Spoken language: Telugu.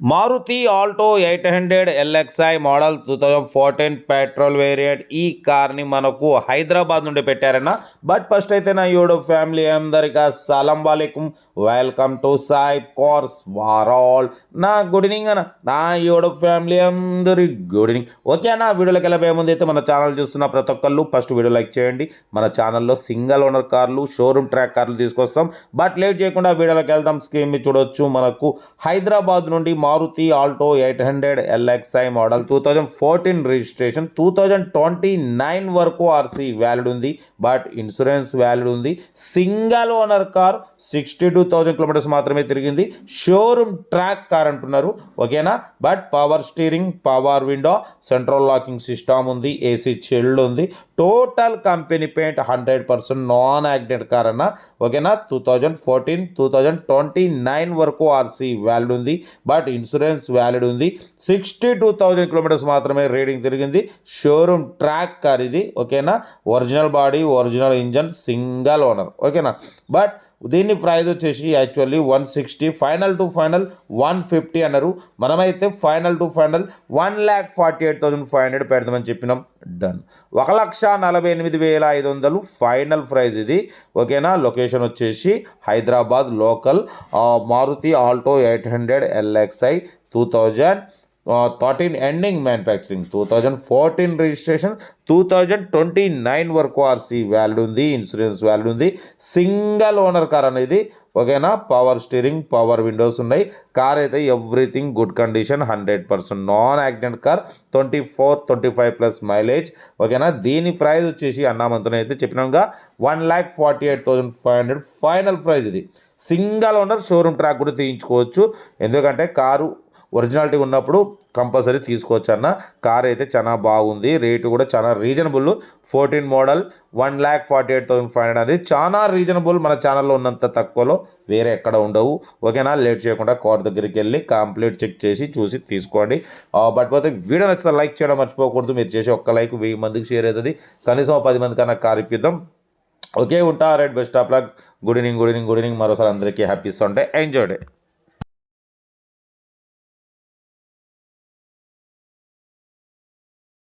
Maruti Alto eight hundred LXi model two thousand fourteen petrol variant ఈ కార్ని మనకు హైదరాబాద్ నుండి పెట్టారన్న బట్ ఫస్ట్ అయితే నా యూట్యూబ్ ఫ్యామిలీ అందరికీ సలాం వాలేకుం. Welcome to Sai cars world నా గుడ్ ఈవినింగ్ అన్న. నా యూట్యూబ్ ఫ్యామిలీ అందరి గుడ్ ఈవినింగ్ ఓకే అన్న వీడియోలోకి వెళ్ళబోయే ముందు అయితే మన ఛానల్ చూస్తున్న ప్రతి ఒక్కళ్ళు ఫస్ట్ వీడియో లైక్ చేయండి. మన ఛానల్లో సింగిల్ ఓనర్ కార్లు షోరూమ్ ట్రాక్ కార్లు తీసుకొస్తాం. బట్ లేట్ చేయకుండా వీడియోలోకి వెళ్దాం. స్క్రీన్ మీద చూడొచ్చు మనకు హైదరాబాద్ నుండి Maruti Alto eight hundred LXi model two thousand fourteen registration two thousand twenty nine వరకు ఆర్సీ వ్యాలిడ్ ఉంది. బట్ ఇన్సూరెన్స్ వ్యాలిడ్ ఉంది. Single owner car sixty two thousand kilometres మాత్రమే తిరిగింది. షోరూమ్ ట్రాక్ కార్ అంటున్నారు. ఓకేనా? But power steering power window central locking system ఉంది. ఏసీ చిల్డ్ ఉంది total company paint hundred percent non accident car అన్న ఓకేనా? Two thousand fourteen two thousand twenty nine వరకు ఆర్సీ వ్యాలిడ్ ఉంది. బట్ ఇన్సూరెన్స్ వ్యాలిడ్ ఉంది. సిక్స్టీ టూ థౌజండ్ కిలోమీటర్స్ మాత్రమే రీడింగ్ తిరిగింది. షోరూమ్ ట్రాక్ కార్ ఇది. ఓకేనా? Original body original engine single owner. ఓకేనా? బట్ దీన్ని ప్రైస్ వచ్చేసి actually one sixty final to final one fifty అన్నారు. మనమైతే final to final one lakh forty eight thousand five hundred పెడదామని చెప్పినాం. డన్ ఒక లక్ష నలభై ఎనిమిది వేల ఐదు వందలు ఫైనల్ ప్రైజ్ ఇది. ఓకేనా? లొకేషన్ వచ్చేసి Hyderabad local Maruti Alto eight hundred LXi two thousand thirteen ending manufacturing two thousand fourteen registration two thousand twenty nine వరకు ఆర్సీ వ్యాలిడ్ ఉంది ఇన్సూరెన్స్ వ్యాలిడ్ ఉంది. సింగల్ ఓనర్ కార్ అనేది ఓకేనా? పవర్ స్టీరింగ్ పవర్ విండోస్ ఉన్నాయి. కార్ అయితే everything good condition hundred percent non accident car twenty four twenty five plus mileage ఓకేనా? దీని ప్రైస్ వచ్చేసి అన్నామంతనే అయితే చెప్పినాగా one lakh forty eight thousand five hundred final price ఇది. సింగల్ ఓనర్ షోరూమ్ ట్రాక్ కూడా తీయించుకోవచ్చు. ఎందుకంటే కారు ఒరిజినాలిటీ ఉన్నప్పుడు కంపల్సరీ తీసుకోవచ్చు అన్న. కార్ అయితే చాలా బాగుంది. రేటు కూడా చాలా reasonable. Fourteen model one lakh forty eight thousand five hundred అది. చాలా రీజనబుల్ మన ఛానల్లో ఉన్నంత తక్కువలో. వేరే ఎక్కడ ఉండవు. ఓకేనా? లేట్ చేయకుండా కార్ దగ్గరికి వెళ్ళి కంప్లీట్ చెక్ చేసి చూసి తీసుకోండి. బట్ పోతే వీడియో నచ్చితే లైక్ చేయడం మర్చిపోకూడదు. మీరు చేసే ఒక్క లైక్ వెయ్యి మందికి షేర్ అవుతుంది. కనీసం పది మంది కన్నా కార్ ఇప్పిద్దాం. ఓకే ఉంటా. Right best of luck. Good evening good evening good evening. మరోసారి అందరికీ హ్యాపీ సండే. Enjoy day.